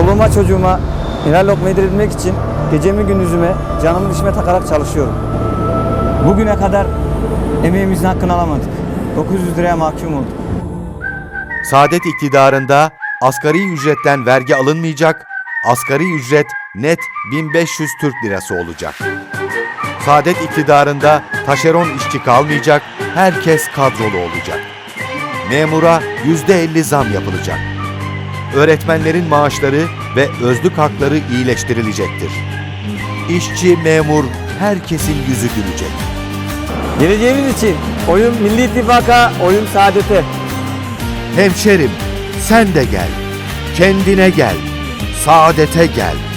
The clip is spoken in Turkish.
Çoluğuma çocuğuma helal lokma yedirebilmek için gecemi gündüzüme canımı dişime takarak çalışıyorum. Bugüne kadar emeğimizin hakkını alamadık. 900 liraya mahkum olduk. Saadet iktidarında asgari ücretten vergi alınmayacak, asgari ücret net 1500 Türk lirası olacak. Saadet iktidarında taşeron işçi kalmayacak, herkes kadrolu olacak. Memura %50 zam yapılacak. Öğretmenlerin maaşları ve özlük hakları iyileştirilecektir. İşçi, memur, herkesin yüzü gülecek. Geleceğimiz için oyun Milli İttifak'a, oyun Saadet'e. Hemşerim, sen de gel. Kendine gel. Saadete gel.